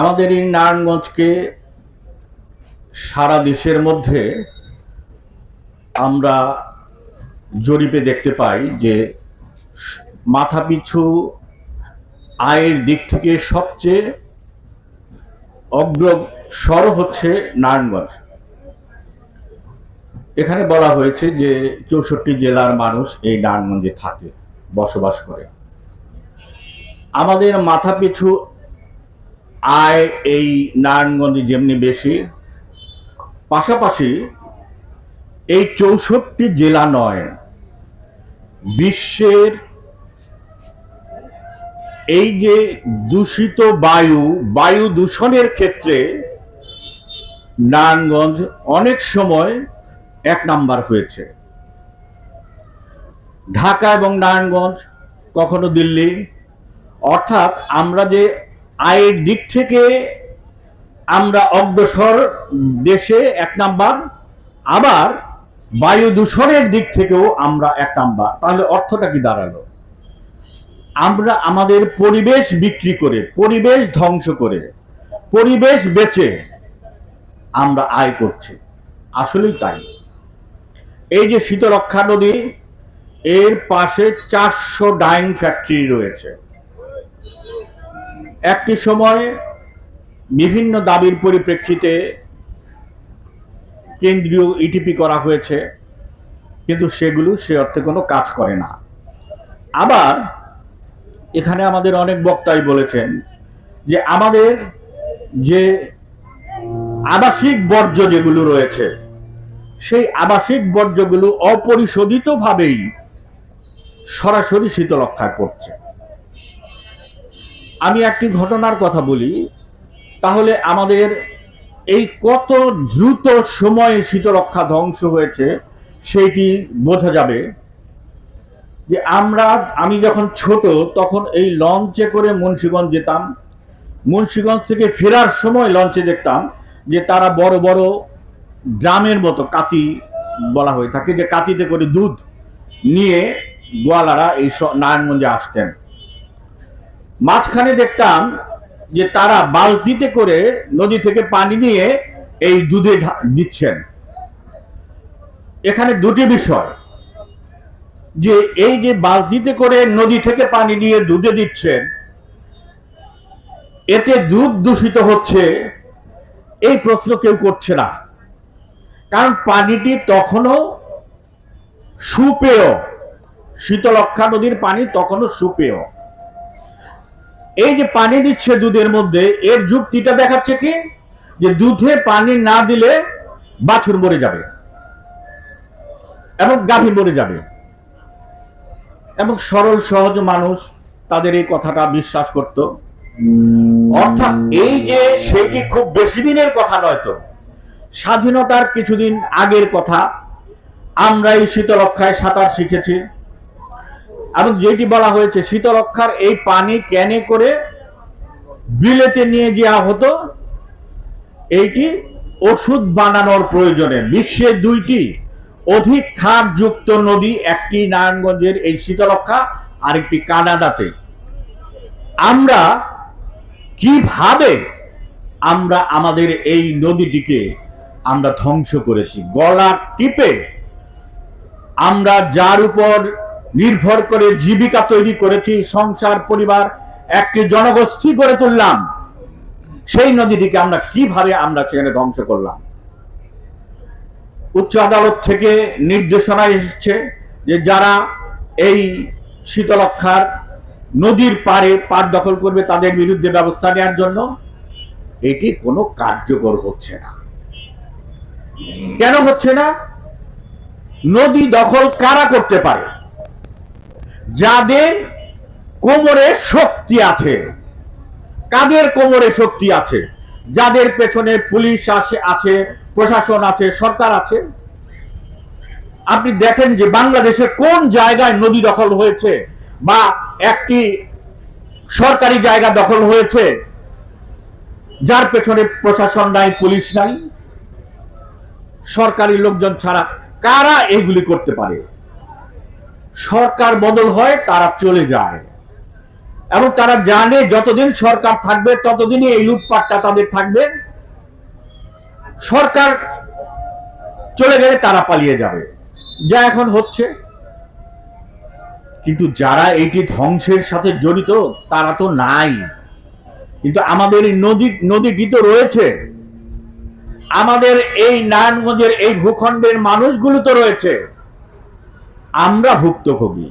আমাদের এই নারায়ণগঞ্জকে সারা দেশের মধ্যে আমরা জরিপে দেখতে পাই যে মাথাপিছু আয়ের দিক থেকে সবচেয়ে অগ্রসর হচ্ছে নারায়ণগঞ্জ। এখানে বলা হয়েছে যে চৌষট্টি জেলার মানুষ এই নারায়ণগঞ্জে থাকে, বসবাস করে। আমাদের মাথাপিছু আয় এই নারায়ণগঞ্জে যেমনি বেশি, পাশাপাশি এই চৌষট্টি জেলা নয়, বিশ্বের এই যে দূষিত বায়ু বায়ু দূষণের ক্ষেত্রে নারায়ণগঞ্জ অনেক সময় এক নাম্বার হয়েছে। ঢাকা এবং নারায়ণগঞ্জ, কখনো দিল্লি, অর্থাৎ আমরা যে আয়ের দিক থেকে আমরা অগ্রসর দেশে এক নাম্বার, আবার বায়ু দূষণের দিক থেকেও আমরা এক নাম্বার। তাহলে অর্থটা কি দাঁড়াল? আমরা আমাদের পরিবেশ বিক্রি করে, পরিবেশ ধ্বংস করে, পরিবেশ বেচে আমরা আয় করছি। আসলেই তাই। এই যে শীতলক্ষা নদী, এর পাশে চারশো ডাইং ফ্যাক্টরি রয়েছে। একটি সময় বিভিন্ন দাবির পরিপ্রেক্ষিতে কেন্দ্রীয় ইটিপি করা হয়েছে, কিন্তু সেগুলো সে অর্থে কোনো কাজ করে না। আবার এখানে আমাদের অনেক বক্তাই বলেছেন যে আমাদের যে আবাসিক বর্জ্য যেগুলো রয়েছে, সেই আবাসিক বর্জ্যগুলো অপরিশোধিতভাবেই সরাসরি শীতলক্ষায় পড়ছে। আমি একটি ঘটনার কথা বলি। তাহলে আমাদের এই কত দ্রুত সময়ে শীতরক্ষা ধ্বংস হয়েছে, সেইটি বোঝা যাবে যে আমরা, আমি যখন ছোট, তখন এই লঞ্চে করে মুন্সীগঞ্জ যেতাম। মুন্সীগঞ্জ থেকে ফেরার সময় লঞ্চে দেখতাম যে তারা বড় বড় ড্রামের মতো কাতি বলা হয়ে থাকে, যে কাতিতে করে দুধ নিয়ে গোয়ালারা এই নারায়ণগঞ্জে আসতেন। মাঝখানে দেখতাম যে তারা বালতিতে করে নদী থেকে পানি নিয়ে এই দুধে দিচ্ছেন। এখানে দুটি বিষয়। যে এই যে বালতিতে করে নদী থেকে পানি নিয়ে দুধে দিচ্ছেন, এতে দুধ দূষিত হচ্ছে, এই প্রশ্ন কেউ করছে না। কারণ পানিটি তখনও সুপেয়। শীতলক্ষা নদীর পানি তখনও সুপেয়। এই যে পানি দিচ্ছে দুধের মধ্যে, এর যুক্তিটা দেখাচ্ছে কি? যে দুধে পানি না দিলে বাছুর মরে যাবে এবং গাভী মরে যাবে। এবং সরল, সহজ মানুষ তাদের এই কথাটা বিশ্বাস করত। অর্থাৎ এই যে সেটি খুব বেশি দিনের কথা নয় তো? স্বাধীনতার কিছুদিন আগের কথা। আমরা এই শীতলক্ষায় সাঁতার শিখেছি। এবং যেটি বলা হয়েছে, শীতলক্ষার এই পানি ক্যানে করে বিলেতে নিয়ে যাওয়া হতো, এইটি ওষুধ বানানোর প্রয়োজনে। বিশ্বে দুইটি অধিক খারযুক্ত নদী, একটি নারায়ণগঞ্জের এই শীতলক্ষা আর একটি কানাডাতে। আমরা কীভাবে আমরা আমাদের এই নদীটিকে আমরা ধ্বংস করেছি? গলা টিপে আমরা যার উপর নির্ভর করে জীবিকা তৈরি করেছি, সংসার, পরিবার, একটি জনগোষ্ঠী গড়ে তুললাম। সেই নদীটিকে আমরা কীভাবে আমরা সেখানে ধ্বংস করলাম? উচ্চ আদালত থেকে নির্দেশনা এসেছে যে যারা এই শীতলক্ষার নদীর পাড়ে পার দখল করবে, তাদের বিরুদ্ধে ব্যবস্থা নেওয়ার জন্য এটি কোনো কার্যকর হচ্ছে না। কেন হচ্ছে না? নদী দখল কারা করতে পারে? যাদের কোমরে শক্তি আছে। কাদের কোমরে শক্তি আছে? যাদের পেছনে পুলিশ আছে আছে, প্রশাসন আছে, সরকার আছে? আপনি দেখেন যে বাংলাদেশে কোন জায়গায় নদী দখল হয়েছে বা একটি সরকারি জায়গা দখল হয়েছে? যার পেছনে প্রশাসন নাই, পুলিশ নাই? সরকারি লোকজন ছাড়া কারা এগুলি করতে পারে? সরকার বদল হয়, তারা চলে যায়। এবং তারা জানে যতদিন সরকার থাকবে, ততদিনই এই লুটপাটটা তাদের থাকবে। সরকার চলে গেলে তারা পালিয়ে যাবে। যা এখন হচ্ছে। কিন্তু যারা এইটি ধ্বংসের সাথে জড়িত, তারা তো নাই। কিন্তু আমাদের এই নদী, নদীটি তো রয়েছে। আমাদের এই নারায়ণগঞ্জের এই ভূখণ্ডের মানুষগুলো তো রয়েছে। আমরা ভুক্তভোগী।